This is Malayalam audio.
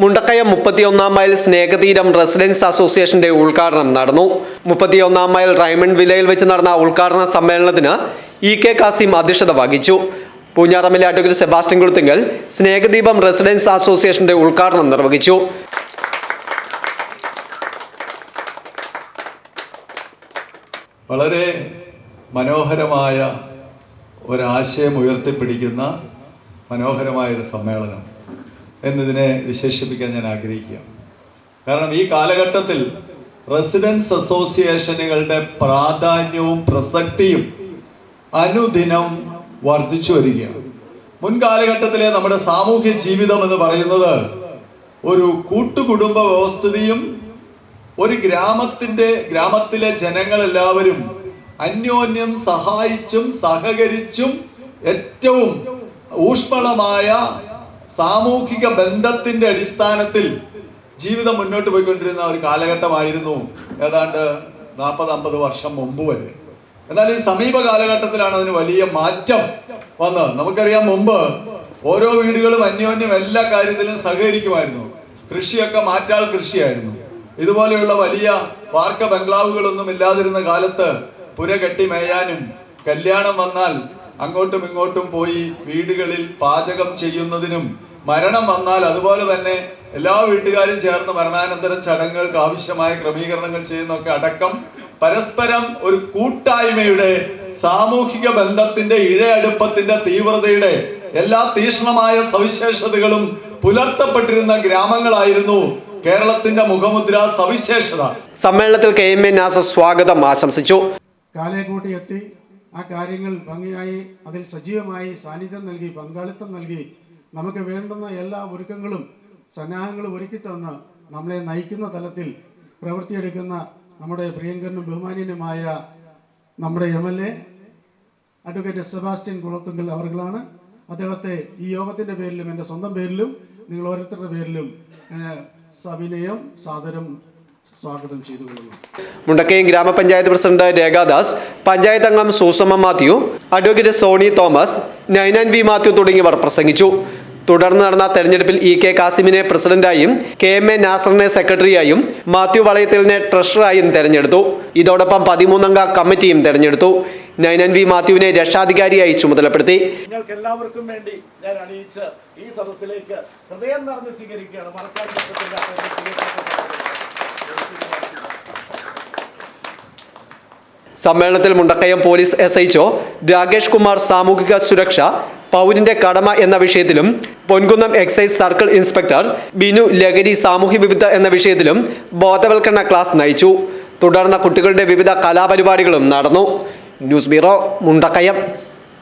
മുണ്ടക്കയം മുപ്പത്തിയൊന്നാം മൈൽ സ്നേഹതീരം റെസിഡൻസ് അസോസിയേഷന്റെ ഉദ്ഘാടനം നടന്നു. മുപ്പത്തിയൊന്നാം മൈൽ റൈമണ്ട് വില്ലയിൽ വെച്ച് നടന്ന ഉദ്ഘാടന സമ്മേളനത്തിന് ഇ കെ കാസിം അധ്യക്ഷത വഹിച്ചു. പൂഞ്ഞാറമ്മിലെ advocate Sebastian Kuluthinkal Snehadeepam residents അസോസിയേഷന്റെ ഉദ്ഘാടനം നിർവഹിച്ചു. വളരെ മനോഹരമായ ഒരാശയം ഉയർത്തിപ്പിടിക്കുന്ന മനോഹരമായ ഒരു സമ്മേളനം. എന്നതിനെ വിശേഷിപ്പിക്കാൻ ഞാൻ ആഗ്രഹിക്കുകയാണ് കാരണം ഈ കാലഘട്ടത്തിൽ റെസിഡൻസ് അസോസിയേഷനുകളുടെ പ്രാധാന്യവും പ്രസക്തിയും അനുദിനം വർദ്ധിച്ചു വരികയാണ്. മുൻകാലഘട്ടത്തിലെ നമ്മുടെ സാമൂഹ്യ ജീവിതം എന്ന് പറയുന്നത് ഒരു കൂട്ടുകുടുംബ വ്യവസ്ഥിതിയും ഒരു ഗ്രാമത്തിന്റെ ഗ്രാമത്തിലെ ജനങ്ങളെല്ലാവരും അന്യോന്യം സഹായിച്ചും സഹകരിച്ചും ഏറ്റവും ഊഷ്മളമായ സാമൂഹിക ബന്ധത്തിന്റെ അടിസ്ഥാനത്തിൽ ജീവിതം മുന്നോട്ട് പോയിക്കൊണ്ടിരുന്ന ഒരു കാലഘട്ടമായിരുന്നു ഏതാണ്ട് നാൽപ്പത് അമ്പത് വർഷം മുമ്പ് വരെ. എന്നാൽ ഈ സമീപ കാലഘട്ടത്തിലാണ് അതിന് വലിയ മാറ്റം വന്നത് നമുക്കറിയാം മുമ്പ് ഓരോ വീടുകളും അന്യോന്യം എല്ലാ കാര്യത്തിലും സഹകരിക്കുമായിരുന്നു. കൃഷിയൊക്കെ മാറ്റാൽ കൃഷിയായിരുന്നു. ഇതുപോലെയുള്ള വലിയ വാർക്ക ബംഗ്ലാവുകളൊന്നും ഇല്ലാതിരുന്ന കാലത്ത് പുര കെട്ടി മേയാനും കല്യാണം വന്നാൽ അങ്ങോട്ടും ഇങ്ങോട്ടും പോയി വീടുകളിൽ പാചകം ചെയ്യുന്നതിനും മരണം വന്നാൽ അതുപോലെ തന്നെ എല്ലാ വീട്ടുകാരും ചേർന്ന് മരണാനന്തര ചടങ്ങുകൾക്ക് ആവശ്യമായ ക്രമീകരണങ്ങൾ ചെയ്യുന്നൊക്കെ അടക്കം പരസ്പരം ഒരു കൂട്ടായ്മയുടെ സാമൂഹിക ബന്ധത്തിന്റെ ഇഴയടുപ്പത്തിന്റെ തീവ്രതയുടെ എല്ലാ തീക്ഷ്ണമായ സവിശേഷതകളും പുലർത്തപ്പെട്ടിരുന്ന ഗ്രാമങ്ങളായിരുന്നു കേരളത്തിന്റെ മുഖമുദ്ര സവിശേഷത. സമ്മേളനത്തിൽ കെ എം എ നാസ സ്വാഗതം ആശംസിച്ചു. കാലേക്കൂട്ടി എത്തി ആ കാര്യങ്ങൾ ഭംഗിയായി അതിൽ സജീവമായി സാന്നിധ്യം നൽകി പങ്കാളിത്തം നൽകി നമുക്ക് വേണ്ടുന്ന എല്ലാ ഒരുക്കങ്ങളും സന്നാഹങ്ങളും ഒരുക്കി തന്ന് നമ്മളെ നയിക്കുന്ന തലത്തിൽ പ്രവൃത്തിയെടുക്കുന്ന നമ്മുടെ പ്രിയങ്കരനും ബഹുമാനീയനുമായ നമ്മുടെ M L A advocate Sebastian Kulathunkal അവർകളാണ്. അദ്ദേഹത്തെ ഈ യോഗത്തിന്റെ പേരിലും എന്റെ സ്വന്തം പേരിലും നിങ്ങൾ ഓരോരുത്തരുടെ പേരിലും സവിനയം സാദരം സ്വാഗതം ചെയ്തുകൊള്ളുന്നു. മുണ്ടക്കയം ഗ്രാമപഞ്ചായത്ത് പ്രസിഡന്റ് രേഖാദാസ് പഞ്ചായത്ത് അംഗം Susamma Mathew advocate Soni Thomas Ninan V Mathew തുടങ്ങിയവർ പ്രസംഗിച്ചു. തുടർന്ന് നടന്ന തെരഞ്ഞെടുപ്പിൽ ഇ കെ കാസിമിനെ പ്രസിഡന്റായും കെ എം എ നാസറിനെ സെക്രട്ടറിയായും മാത്യു വളയത്തിലിനെ ട്രഷററായും തെരഞ്ഞെടുത്തു. ഇതോടൊപ്പം പതിമൂന്നംഗ കമ്മിറ്റിയും തെരഞ്ഞെടുത്തു. നൈനൻ വി മാത്യുവിനെ രക്ഷാധികാരിയായി ചുമതലപ്പെടുത്തി. നിങ്ങൾക്ക് എല്ലാവർക്കും വേണ്ടി ഞാൻ അണിയിച്ച് ഈ സദസ്സിലേക്ക് ഹൃദയം നിറഞ്ഞ് സ്വീകരിക്കുകയാണ്. മറക്കാൻ പറ്റത്തില്ല. സമ്മേളനത്തിൽ Mundakayam police S H Rakesh Kumar സാമൂഹിക സുരക്ഷ പൗരിന്റെ കടമ എന്ന വിഷയത്തിലും Ponkunnam excise circle inspector Binu ലഹരി സാമൂഹ്യ വിവിധ എന്ന വിഷയത്തിലും ബോധവൽക്കരണ ക്ലാസ് നയിച്ചു. തുടർന്ന് കുട്ടികളുടെ വിവിധ കലാപരിപാടികളും നടന്നു. News bureau Mundakayam.